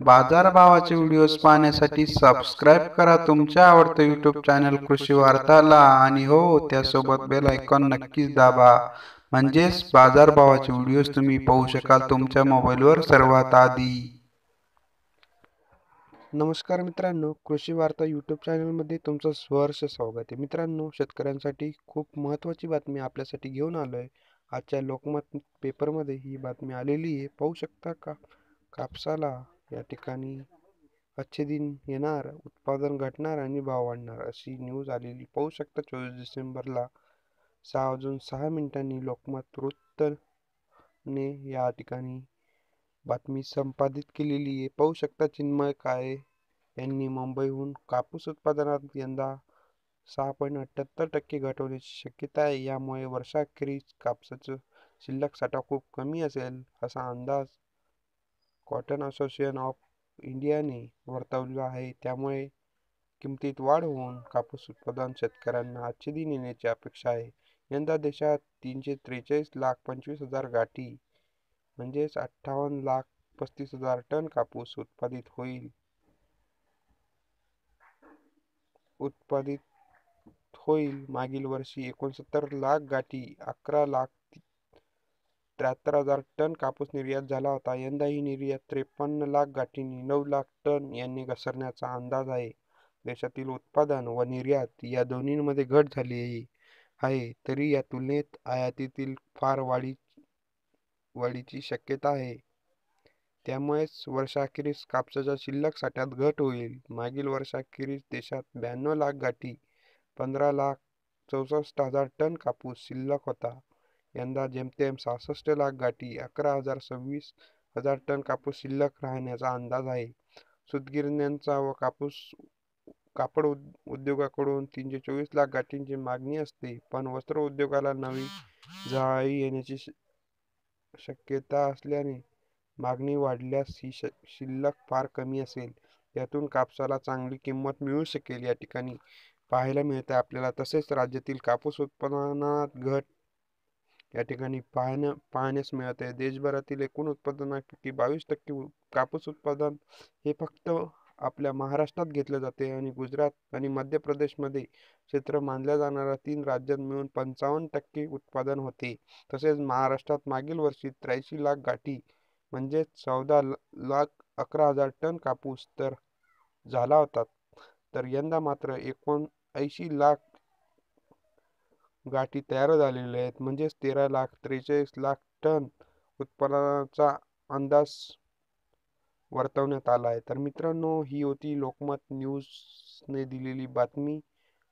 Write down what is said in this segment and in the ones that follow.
बाजारभावाचे videos पाहण्यासाठी subscribe करा तुमच्या आवडतं यूट्यूब चॅनल कृषी वार्ताला आणि हो त्यासोबत बेल आयकॉन नक्कीच दाबा. म्हणजेच बाजारभावाचे व्हिडिओज तुम्ही पाहू शकाल तुमच्या मोबाईलवर सर्वात आधी. नमस्कार मित्रांनो कृषी वार्ता यूट्यूब चॅनलमध्ये तुमचं सहर्ष स्वागत आहे. मित्रांनो शेतकऱ्यांसाठी खूप महत्त्वाची बातमी आपल्यासाठी घेऊन आलो आहे आजच्या लोकमत पेपरमध्ये ही बातमी आलेली आहे. पाहू शकता का? कापसाला या ठिकाणी अच्छे दिन येणार उत्पादन घटणार आणि भाव वाढणार अशी न्यूज आलेली. पाहू शकता चोवीस डिसेंबरला सहा वाजून सहा मिनिटांनी लोकमत वृत्तने या ठिकाणी बातमी संपादित केलेली आहे. पाहू शकता चिन्मय काळे यांनी मुंबईहून कापूस उत्पादनात यंदा सहा पॉईंट अठ्ठ्याहत्तर टक्के घटवण्याची शक्यता आहे. यामुळे वर्षाखेरीज कापसाचं शिल्लक साठा खूप कमी असेल असा अंदाज कॉटन असोसिएशन ऑफ इंडियाने वर्तवला आहे. त्यामुळे किमतीत वाढ होऊन कापूस उत्पादन शेतकऱ्यांना आच्छेदी नेण्याची येण्याची अपेक्षा आहे. यंदा देशात तीनशे त्रेचाळीस लाख पंचवीस हजार गाठी म्हणजेच अठ्ठावन्न लाख पस्तीस हजार टन कापूस उत्पादित होईल. उत्पादित होईल. मागील वर्षी एकोणसत्तर लाख गाठी अकरा लाख त्र्याहत्तर हजार टन कापूस निर्यात झाला होता. यंदा ही निर्यात त्रेपन्न लाख गाठींनी नऊ लाख टन यांनी घसरण्याचा अंदाज आहे. देशातील उत्पादन व निर्यात या दोन्हीमध्ये घट झाली आहे. तरी या तुलनेत आयातीतील फार वाढी वाढीची शक्यता आहे. त्यामुळेच वर्षाखेरीस कापसाच्या शिल्लक साठ्यात घट होईल. मागील वर्षाखेरीस देशात ब्याण्णव लाख गाठी पंधरा लाख चौसष्ट हजार टन कापूस शिल्लक होता. यंदा जेमतेम सहासष्ट लाख गाठी अकरा हजार सव्वीस हजार टन कापूस शिल्लक राहण्याचा अंदाज आहे. सूतगिरण्यांचा व कापूस कापड उद्योगाकडून तीनशे चोवीस लाख गाठींची मागणी असते. पण वस्त्र उद्योगाला नवी जाळी येण्याची शक्यता असल्याने मागणी वाढल्यास ही शिल्लक फार कमी असेल. यातून कापसाला चांगली किंमत मिळू शकेल या ठिकाणी पाहायला मिळते आपल्याला. तसेच राज्यातील कापूस उत्पादनात घट या ठिकाणी पाहण्या पाहण्यास मिळत आहे. देशभरातील एकूण उत्पादनापैकी बावीस टक्के कापूस उत्पादन हे फक्त आपल्या महाराष्ट्रात घेतले जाते आणि गुजरात आणि मध्य प्रदेशमध्ये क्षेत्र मानल्या जाणाऱ्या तीन राज्यात मिळून पंचावन्न टक्के उत्पादन होते. तसेच महाराष्ट्रात मागील वर्षी त्र्याऐंशी लाख गाठी म्हणजेच चौदा लाख अकरा हजार टन कापूस तर झाला होता. तर यंदा मात्र एकोणऐंशी लाख गाठी तयार झालेल्या आहेत. म्हणजेच तेरा लाख त्रेचाळीस लाख टन उत्पादनाचा अंदाज वर्तवण्यात आला आहे. तर मित्रांनो ही होती लोकमत न्यूजने दिलेली बातमी.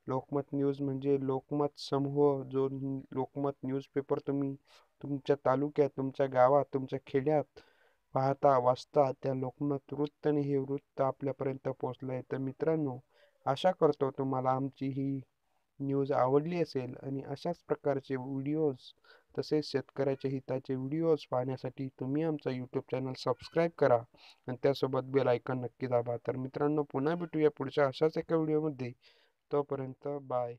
लोकमत न्यूज म्हणजे लोकमत समूह जो लोकमत न्यूजपेपर तुम्ही तुमच्या तालुक्यात तुमच्या गावात तुमच्या खेड्यात पाहता वाचता त्या लोकमत वृत्तने हे वृत्त आपल्यापर्यंत पोहोचलं आहे तर मित्रांनो आशा करतो तुम्हाला आमची ही न्यूज आवडली असेल आणि अशाच प्रकारचे व्हिडिओज तसेच शेतकऱ्याच्या हिताचे व्हिडिओज पाहण्यासाठी तुम्ही आमचा यूट्यूब चॅनल सबस्क्राईब करा आणि त्यासोबत बेल आयकॉन नक्की दाबा. तर मित्रांनो पुन्हा भेटूया पुढच्या अशाच एका व्हिडिओमध्ये तोपर्यंत बाय